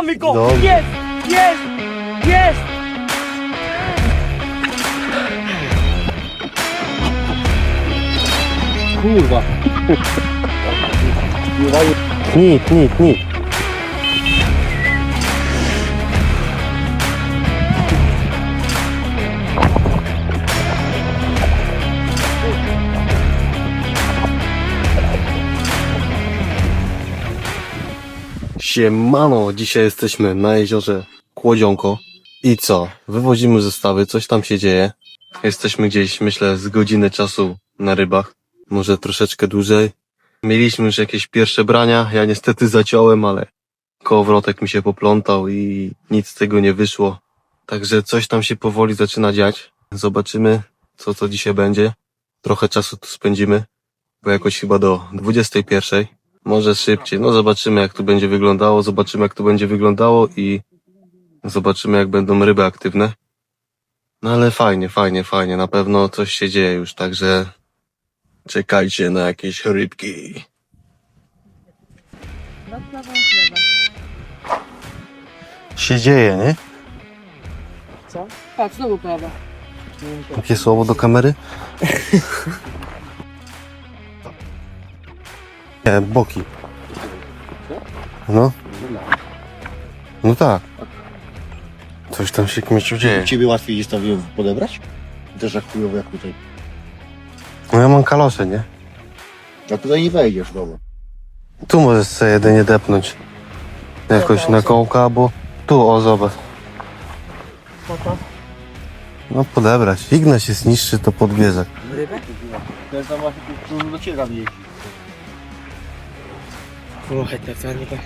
mamy go! Dobrze. Jest! Jest! Jest! Kurwa. Tnij, tnij, tnij. Siemano, dzisiaj jesteśmy na jeziorze Kłodzionko. I co? Wywozimy zestawy, coś tam się dzieje. Jesteśmy gdzieś, myślę, z godziny czasu na rybach. Może troszeczkę dłużej. Mieliśmy już jakieś pierwsze brania. Ja niestety zaciąłem, ale kołowrotek mi się poplątał i nic z tego nie wyszło. Także coś tam się powoli zaczyna dziać. Zobaczymy, co to dzisiaj będzie. Trochę czasu tu spędzimy, bo jakoś chyba do 21. Może szybciej. No zobaczymy, jak tu będzie wyglądało. Zobaczymy, jak tu będzie wyglądało i zobaczymy, jak będą ryby aktywne. No ale fajnie, fajnie, fajnie. Na pewno coś się dzieje już, także czekajcie na jakieś rybki. Się dzieje, nie? Co? Patrz, znowu prawa. Jakie słowo do kamery? Nie, boki. No. No tak. Coś tam się kmieciu dzieje. Ciebie łatwiej jest to podebrać? Też jak chujowo jak tutaj. No ja mam kalosze, nie? A tutaj nie wejdziesz dobra. Tu możesz sobie jedynie depnąć. Jakoś na kołka, albo tu, o zobacz. To. No podebrać. Ignaś jest niższy, to podbierze. Rybę? Ten tam właśnie tu do ciebie jeździ. Trochę tak, nie tak.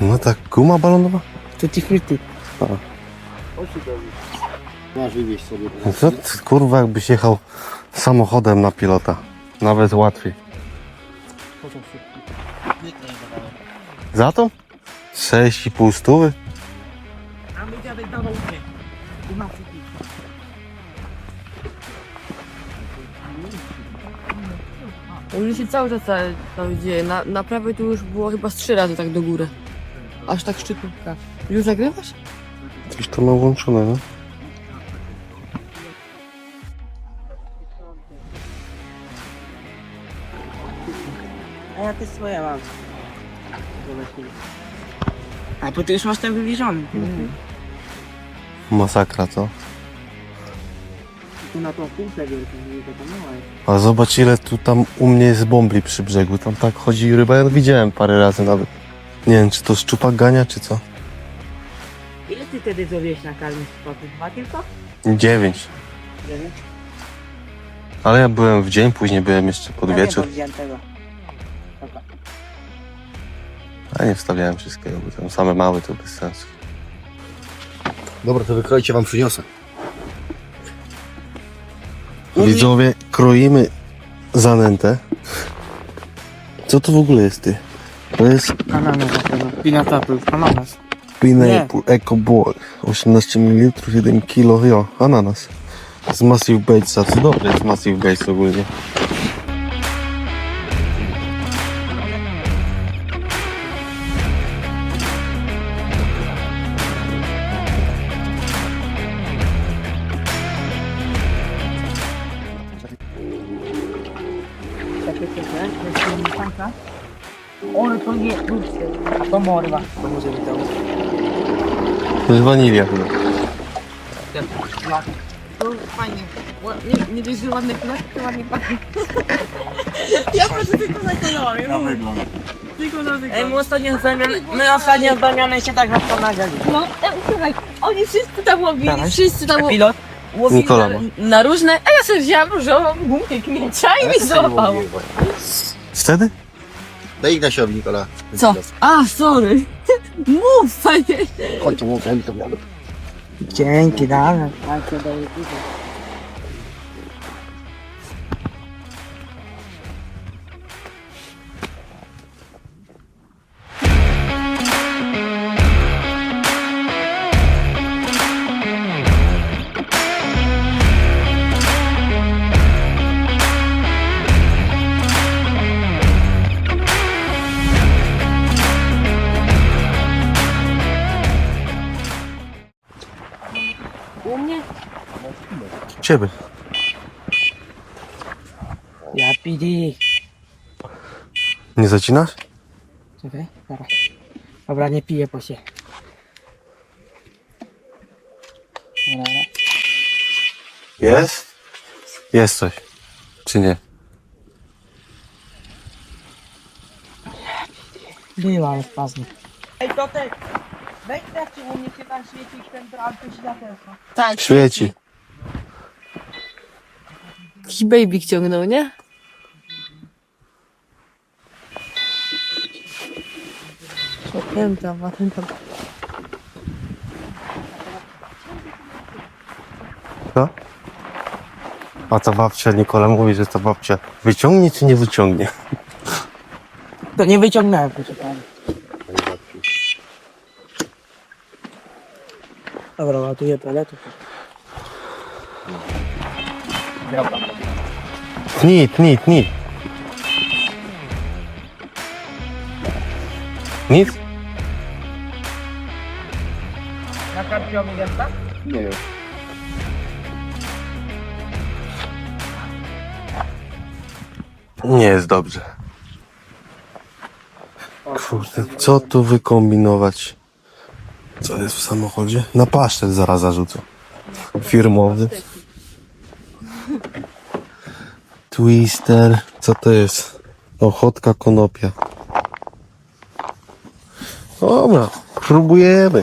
No tak, guma balonowa? To ci chwyty. Chodź tu pewnie. Masz wywieźć sobie. No co ty, kurwa, jakbyś jechał samochodem na pilota. Nawet łatwiej. Za to? 6,5 stówy? A my dziadek dawał mnie. Tu na chwyty. U mnie się cały czas ta- tam dzieje. Na, na prawej tu już było chyba z trzy razy tak do góry. Aż tak szczytówka. Już nagrywasz? Coś to ma włączone, no. A ja też swoje mam. A bo ty już masz ten wywieziony. Masakra, co? Tu na tą kulkę wielką, nie to mała jest. A zobacz ile tu tam u mnie jest bombli przy brzegu. Tam tak chodzi ryba, ja widziałem parę razy nawet. Nie wiem, czy to szczupak gania, czy co? Ile ty wtedy złowiłeś na karmie spoty? Dwa tylko? Dziewięć. Dziewięć? Ale ja byłem w dzień, później byłem jeszcze pod wieczór. Ja nie tego. A nie wstawiałem wszystkiego, bo tam same małe to bez sensu. Dobra, to wykrojcie wam przyniosę. Widzowie, kroimy zanętę. Co to w ogóle jest ty? To jest Ananas na pewno. Apple, ananas. Pineapple Eco Boy. 18 ml, 1 kg, jo, ananas. Z Massive Baitsa, co dobre jest Massive Baits ogólnie. One to nie, A to morwa. To może być dobre. To jest wanilia chyba. To fajnie. Nie, nie dość, że ładne kolor, to ładnie pachnie. ja proszę tylko za kolory. Na wygląd. Tylko za Ej, my ostatnio z Damianem, my ostatnio z Damianem się tak napomagali. No, e, słuchaj, oni wszyscy tam łowili, Dawaj. wszyscy tam ło- Pilot? łowili Nikola na, ma. na różne, a ja sobie wziąłam różową gumkę kmiecia i mi złapało. Wtedy? Daj Ignasiowi, Nikola. Co? A, sorry. Mów, panie. Chodź, miał. Dzięki, dawaj. Ciebie. Ja pidi. Nie zacinasz? Czekaj, dobra. Dobra, nie piję po się. Dobra, dobra. Jest? Jest coś. Czy nie? Była, wpaznie. Ej, Totek! Weź tak, czy u mnie się tam świeci ten bramkę światełko. Tak. Świeci. Jakiś baby ciągnął, nie? Pamiętam, pamiętam. Co? A ta babcia, Nikola mówi, że ta babcia wyciągnie czy nie wyciągnie? To nie wyciągnąłem, proszę pana. Dobra, ładuję peletów. Tnij, tnij, tnij. Nic? Na karpio mi tak? Nie wiem. Nie jest dobrze. Kurde, co tu wykombinować? Co jest w samochodzie? Na pasztet zaraz zarzucę. Firmowy. Twister. Co to jest? Ochotka konopia. Dobra, próbujemy.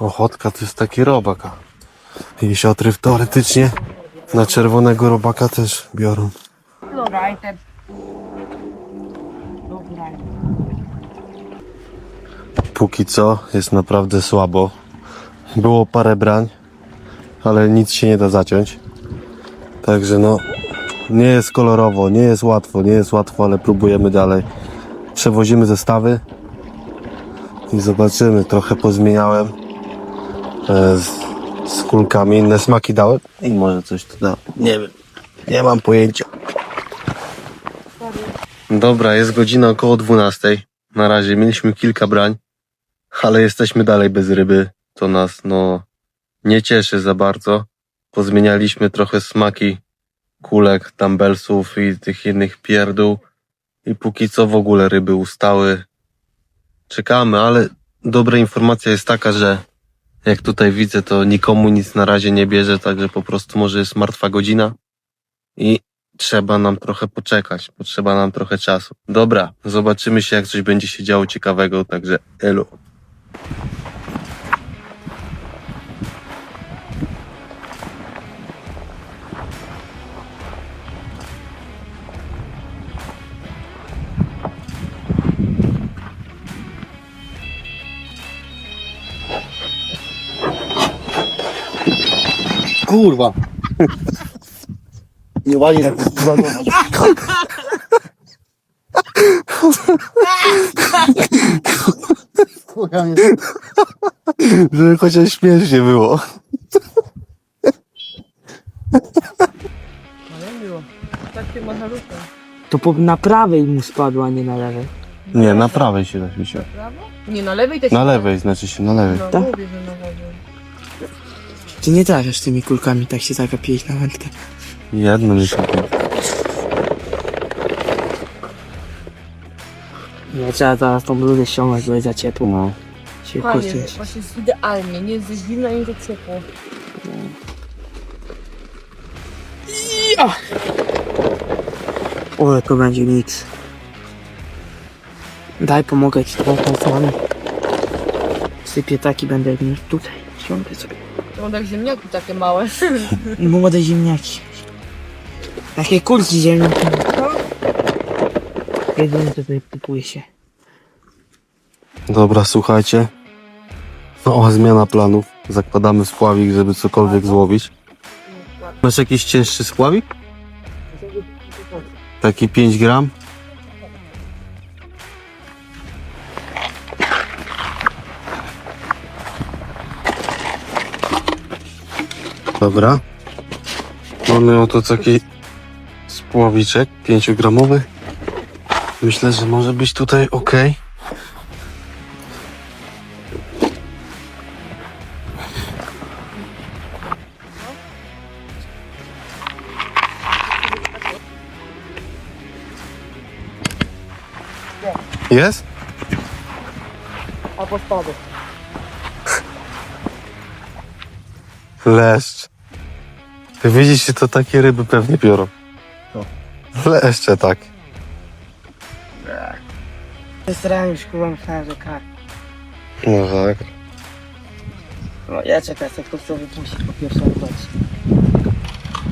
Ochotka to jest taki robak. a I siotry teoretycznie na czerwonego robaka też biorą i ten. Dobra. Póki co jest naprawdę słabo. Było parę brań, ale nic się nie da zaciąć. Także no, nie jest kolorowo, nie jest łatwo, nie jest łatwo, ale próbujemy dalej. Przewozimy zestawy i zobaczymy. Trochę pozmieniałem e, z, z kulkami, inne smaki dałem i może coś tu da. Nie wiem, nie mam pojęcia. Dobra, jest godzina około 12. Na razie mieliśmy kilka brań, ale jesteśmy dalej bez ryby. To nas, no, nie cieszy za bardzo. Pozmienialiśmy trochę smaki kulek, dumbbellsów i tych innych pierdół. I póki co w ogóle ryby ustały. Czekamy, ale dobra informacja jest taka, że jak tutaj widzę, to nikomu nic na razie nie bierze, także po prostu może jest martwa godzina. I trzeba nam trochę poczekać, potrzeba nam trochę czasu. Dobra, zobaczymy się, jak coś będzie się działo ciekawego, także elu. Kurwa. Nie wali tak Kurwa Żeby chociaż śmiesznie było. No nie było. Tak się można ruszać. To po, na prawej mu spadła, a nie na lewej. Nie, na prawej się da się. Prawo? Nie, na lewej też Na lewej, znaczy się na lewej. No, Tak? mówię, że na lewej. Ty nie trafiasz tymi kulkami, tak się zagapiłeś na wędkę. Jedno mi się Nie, trzeba teraz tą bluzę ściągnąć, bo jest za ciepło. no. Się Fajnie, kurczyć. właśnie jest idealnie. Nie jest za zimno, nie jest za ciepło. O, to będzie nic. Daj, pomogę ci trochę palcami. Sypię taki, będę mieć tutaj. Ściągę sobie. To mam tak ziemniaki takie małe. Młode ziemniaki. Takie kulki ziemniaki. Tutaj się. Dobra, słuchajcie. Mała zmiana planów. Zakładamy spławik, żeby cokolwiek złowić. Masz jakiś cięższy spławik? Taki 5 gram? Dobra. Mamy oto taki ławiczek 5-gramowy. Myślę, że może być tutaj ok. Jest? A po spadu. Leszcz. Ty widzisz, że to takie ryby pewnie biorą. Leszcze tak. Zesrałem już kurwa, myślałem, że kar. No tak. No ja czekaj, to chcę wypuścić po pierwszej robocie.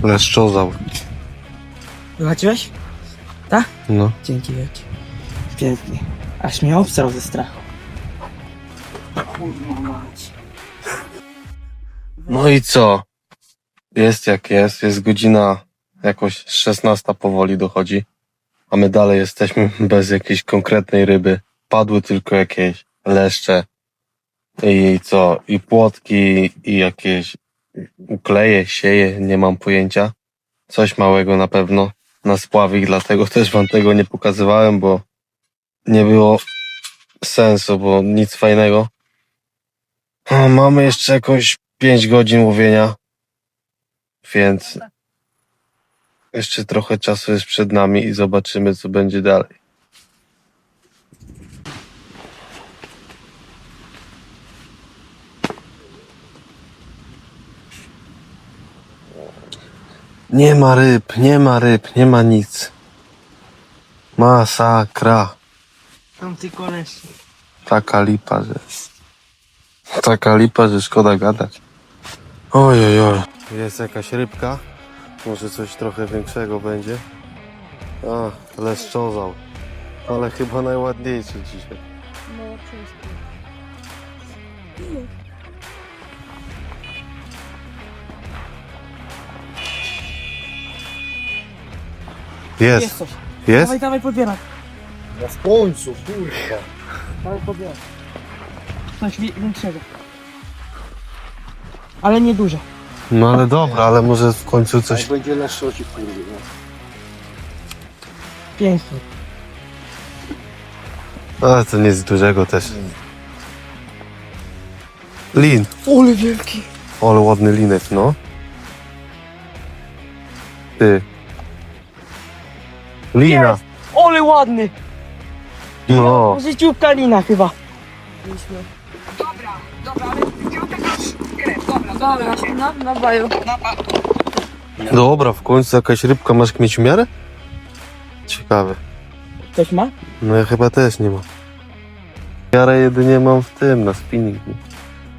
Leszczozał. Zobaczyłeś? No. Dzięki wielkie. Pięknie. Aż mnie obstrał ze strachu. Kurwa mać. No i co? Jest jak jest, jest godzina jakoś 16 powoli dochodzi, a my dalej jesteśmy bez jakiejś konkretnej ryby. Padły tylko jakieś leszcze i co? I płotki, i jakieś ukleje, sieje, nie mam pojęcia. Coś małego na pewno na spławik, dlatego też wam tego nie pokazywałem, bo nie było sensu, bo nic fajnego. Mamy jeszcze jakąś 5 godzin łowienia, więc jeszcze trochę czasu jest przed nami i zobaczymy, co będzie dalej. Nie ma ryb, nie ma ryb, nie ma nic. Masakra. Tam ty koleś. Taka lipa, że... Taka lipa, że szkoda gadać. Oj, oj, oj. Jest jakaś rybka. Może coś trochę większego będzie. A, leszczozał. Ale chyba najładniejszy dzisiaj. No, wszystko. Jest Jest, coś. jest? Dawaj, dawaj, podbieraj. Na słońcu, kurwa. Dawaj, podbieraj. Coś wi- większego. Ale nie duże. No ale dobra, ale może w końcu coś... Jak będzie na szocie, kurwa. no. Pięknie. Ale to nic dużego też. Lin. Ole wielki. Ale ładny linek, no. Ty. Lina. Jest! Ole ładny. No. Życiówka lina chyba. Mieliśmy. Dobra, na, na baju. Dobra, w końcu jakaś rybka masz mieć w miarę? Ciekawe. Ktoś ma? No ja chyba też nie mam. Miarę jedynie mam w tym, na spinningu.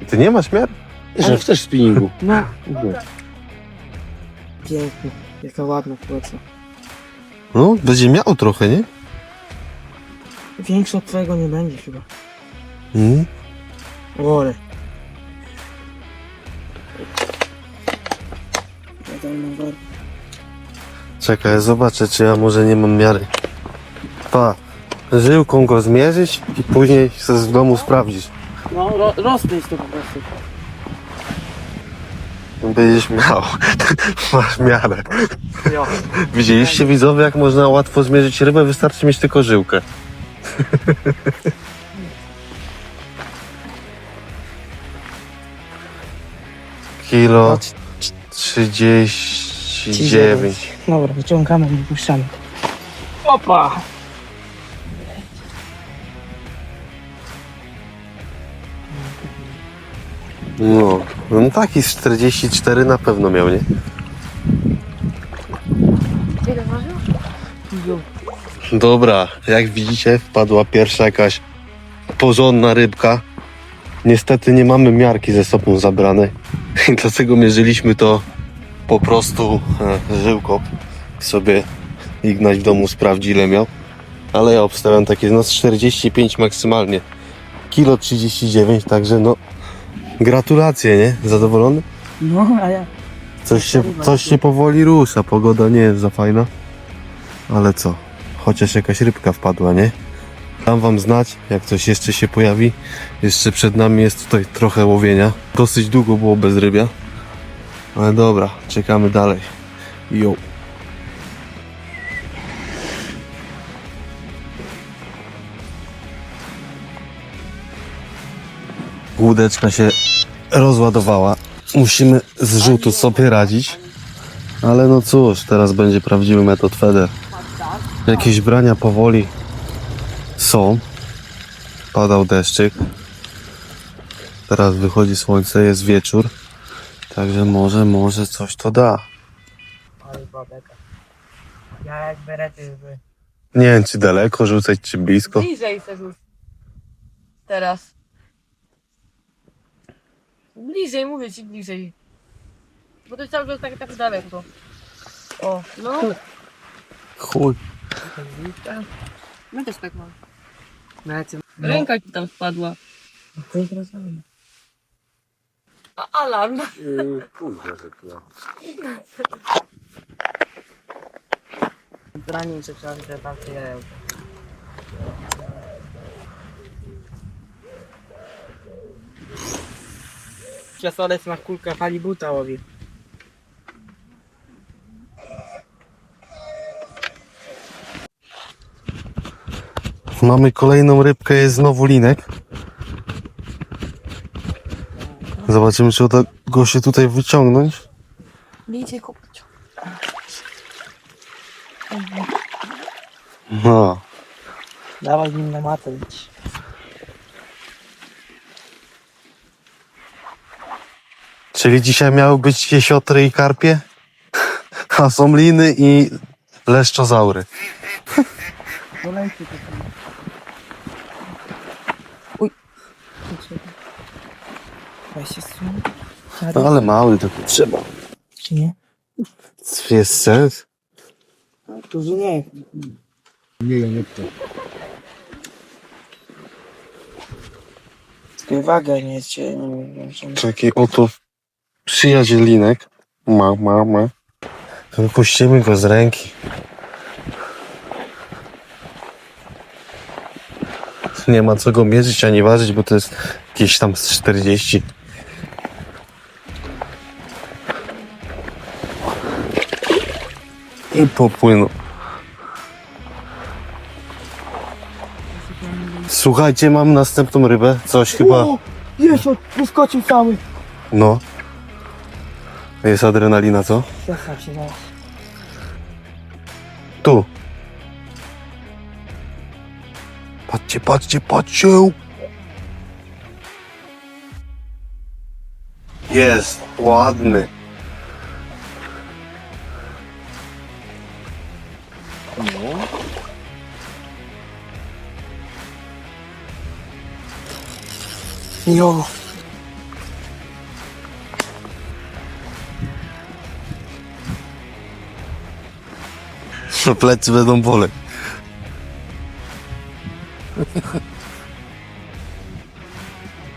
Ty nie masz miar? Że chcesz spinningu. No. Pięknie. Jaka ładna płetwa. No, będzie miał trochę, nie? Większa od twojego nie będzie chyba. Mm. Ole. Czekaj, zobaczę, czy ja może nie mam miary. Pa, żyłką go zmierzyć i później se w domu sprawdzisz. No, ro, rozpędź to po prostu. Będziesz miał. Masz miarę. Jo. Widzieliście widzowie, jak można łatwo zmierzyć rybę? Wystarczy mieć tylko żyłkę. Kilo 39. Dobra, wyciągamy i puszczamy. Opa! No, no taki z 44 na pewno miał, nie? Ile ważył? Dobra, jak widzicie, wpadła pierwsza jakaś porządna rybka. Niestety nie mamy miarki ze sobą zabranej. I dlatego mierzyliśmy to po prostu e, żyłką. Sobie Ignaś w domu sprawdzi ile miał. Ale ja obstawiam takie no z 45 maksymalnie. Kilo 39, także no gratulacje, nie? Zadowolony? No, a ja. Coś się, coś się powoli rusza, pogoda nie jest za fajna. Ale co? Chociaż jakaś rybka wpadła, nie? Dam Wam znać, jak coś jeszcze się pojawi. Jeszcze przed nami jest tutaj trochę łowienia. Dosyć długo było bez rybia. Ale dobra, czekamy dalej. Jo. Głódeczka się rozładowała. Musimy z rzutu sobie radzić. Ale no cóż, teraz będzie prawdziwy metod Feder. Jakieś brania powoli są. Padał deszczyk. Teraz wychodzi słońce, jest wieczór. Także może, może coś to da. Ale babeka. Ja jak berety by... Nie wiem, czy daleko rzucać, czy blisko. Bliżej chcę rzucić. Teraz. Bliżej, mówię ci bliżej. Bo to jest cały czas tak, tak daleko. O, no. Chuj. My też tak mamy. Berety. Ręka ci tam spadła. To jest rozumiem. A alarm. Branie czy trzeba te tam przyjają. Ciasolec na kulkę halibuta łowi. Mamy kolejną rybkę, jest znowu linek. Zobaczymy, czy uda go się tutaj wyciągnąć. Bijcie kopciu. No, Dawaj nim na matę idź. czyli dzisiaj miały być jesiotry i karpie, a są liny i leszczozaury. Dolejcie to tam. Uj. Weź się zsuń. No, ale mały to trzeba. Czy nie? Jest sens? Duży nie. Nie, ja nie chcę. Tylko waga nie cię. Nie wiem, czemu. Taki oto przyjaciel linek. Ma, ma, ma. Wypuścimy go z ręki. Nie ma co go mierzyć ani ważyć, bo to jest jakieś tam z 40. I popłynął. Słuchajcie, mam następną rybę. Coś chyba. O! Jest, wyskoczył cały. No. Jest adrenalina, co? Zastanawiam się zaraz. Tu. Patrzcie, patrzcie, patrzcie. Jest, ładny. Jo. No plecy będą boleć.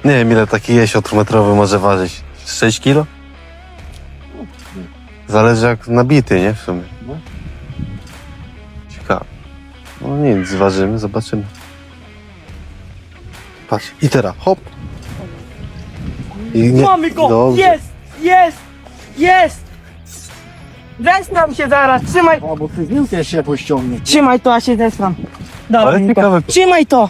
Nie wiem ile taki jesiotr metrowy może ważyć. 6 kilo? Zależy jak nabity, nie? W sumie. No. Ciekawe. No nic, zważymy, zobaczymy. Patrz, i teraz, hop. I nie, Mamy go! Dobrze. Jest! Jest! Jest! Zesram się zaraz, trzymaj! A, bo ty piłkę się pościągnie. Trzymaj to, a się zesram. Dawaj, Ale Niko. ciekawe. Trzymaj to!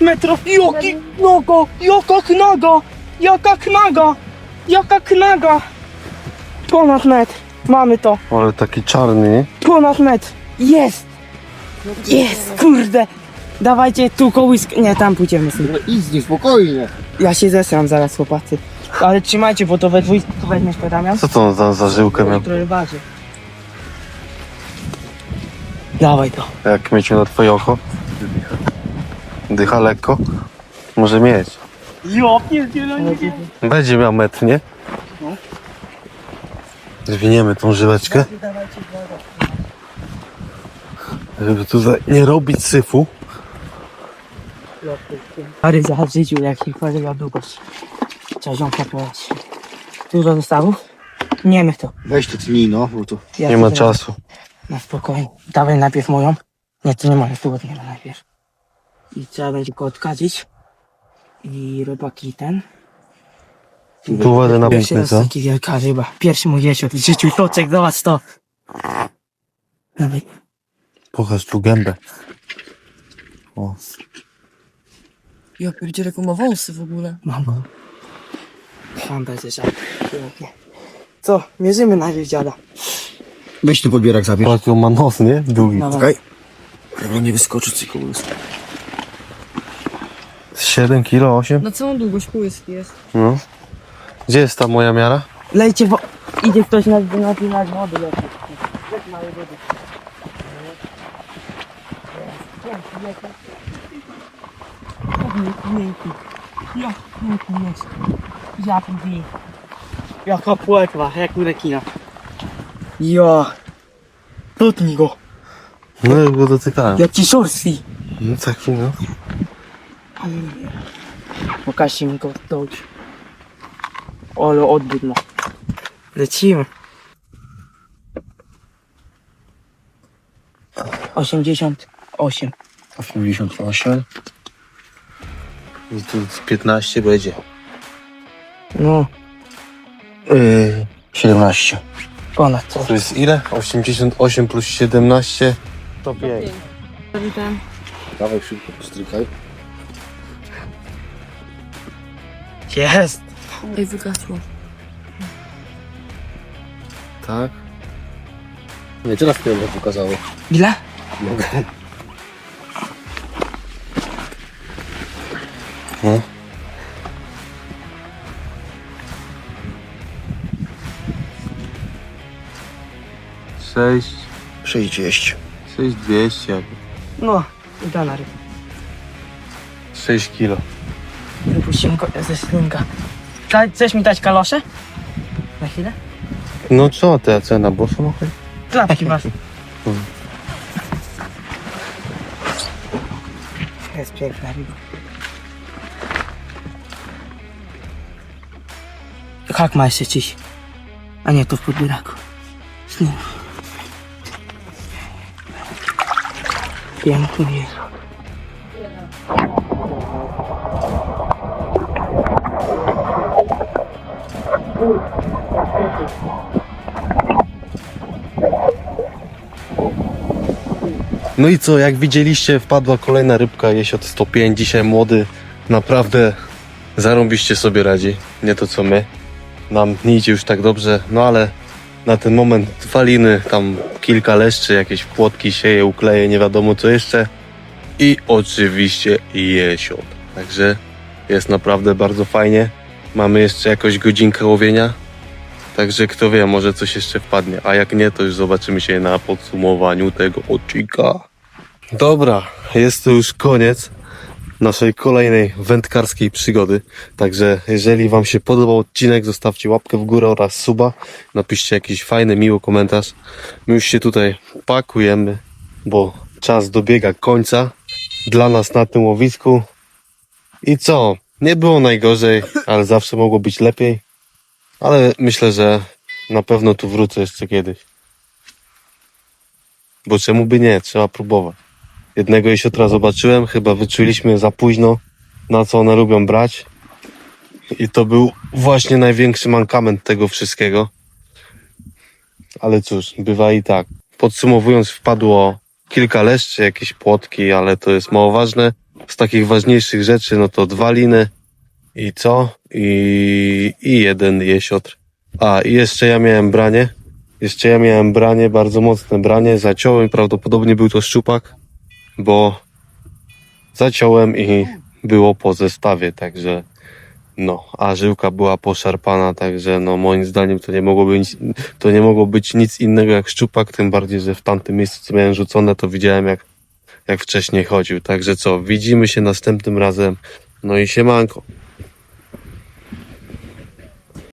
Metro, joki nogo, jaka knaga, jaka knaga, jaka knaga. Ponad metr, mamy to, Ale taki czarny, ponad metr, jest! Jest, kurde! Dawajcie tu kołysk, nie, tam pójdziemy sobie. No idź spokojnie. Ja się zesram zaraz, chłopacy. Ale trzymajcie, bo to we dwójkę tu weźmiesz. Co to za, za żyłkę miał? Trochę waży. Dawaj to. Jak mieciu na twoje oko? Dycha lekko? Może mieć. Jo, pierdzielę, Będzie miał metr, nie? Zwiniemy tą żyłeczkę, żeby tutaj nie robić syfu. Ryza w życiu, jak się długość. Trzeba ziomka powiedzieć. Dużo zestawów? Nie my to. Weź to tnij, no, bo to... Ja Nie to ma czasu. Na spokojnie. Dawaj najpierw moją. Nie, to nie moja, tu odniemy najpierw. I trzeba będzie go odkadzić. I rybaki ten. Tu uważaj na Pierwszy raz co? taki wielka ryba. Pierwszy mój jesiot w życiu. Toczek, zobacz to. Dawaj. Pokaż tu gębę. O, Ja pierdzielę, jaką ma wąsy w ogóle. Mamo. Tam będzie żart. Pięknie. Co? Mierzymy najpierw dziada. Weź tu podbierak zabierz. Jaki on ma nos, nie? Długi. Czekaj. Żeby nie tego łyska. 7 kilo, 8? Na całą długość półyski jest. No. Gdzie jest ta moja miara? Lejcie, bo idzie ktoś na, na, na wody. leci. Miękki. Ja, miękki jest. Pierdolę. Jaka płetwa, jak u rekina. Ja. Dotknij go. No, ja go dotykałem. Jaki szorstki. No taki, no. Pokażcie mi go dołóż. Ale odbyt ma. Lecimy. 88. 88. I tu z 15 będzie. No, Yy, 17. ponad? To jest ile? 88 plus 17 to 5. Robi ten. Dawaj szybko, strykaj. Jest. Ej, wygasło. Tak? Nie, teraz to mi pokazało. Ile? Mogę. 6, 60. 6200. No, udana 6 kilo. Wypuściłem go ze ślinga. Chcesz mi dać kalosze? Na chwilę? No co, ta cena bosza ma chodzić? Klapki masz. Hmm. Jest piękna ryba. Jak ma jeszcze dziś? A nie, to w podbieraku. Ślinga. Piękny jest. No i co, jak widzieliście, wpadła kolejna rybka, jesiot 105, dzisiaj młody, naprawdę zarąbiście sobie radzi, nie to co my. Nam nie idzie już tak dobrze, no ale na ten moment dwa liny, tam kilka leszczy, jakieś płotki sieje, ukleje, nie wiadomo co jeszcze. I oczywiście jesiot. Także jest naprawdę bardzo fajnie. Mamy jeszcze jakąś godzinkę łowienia. Także kto wie, może coś jeszcze wpadnie. A jak nie, to już zobaczymy się na podsumowaniu tego odcinka. Dobra, jest to już koniec naszej kolejnej wędkarskiej przygody. Także jeżeli Wam się podobał odcinek, zostawcie łapkę w górę oraz suba. Napiszcie jakiś fajny, miły komentarz. My już się tutaj pakujemy, bo czas dobiega końca dla nas na tym łowisku. I co? Nie było najgorzej, ale zawsze mogło być lepiej. Ale myślę, że na pewno tu wrócę jeszcze kiedyś. Bo czemu by nie? Trzeba próbować. Jednego jesiotra zobaczyłem, chyba wyczuliśmy za późno, na co one lubią brać. I to był właśnie największy mankament tego wszystkiego. Ale cóż, bywa i tak. Podsumowując, wpadło kilka leszczy, jakieś płotki, ale to jest mało ważne. Z takich ważniejszych rzeczy, no to dwa liny, i co? I, I jeden jesiotr. A, i jeszcze ja miałem branie. Jeszcze ja miałem branie, bardzo mocne branie. Zaciąłem, prawdopodobnie był to szczupak, bo zaciąłem i było po zestawie, także no, a żyłka była poszarpana, także no moim zdaniem to nie mogło być, to nie mogło być nic innego jak szczupak, tym bardziej, że w tamtym miejscu, co miałem rzucone, to widziałem jak, jak wcześniej chodził. Także co, widzimy się następnym razem. No i siemanko.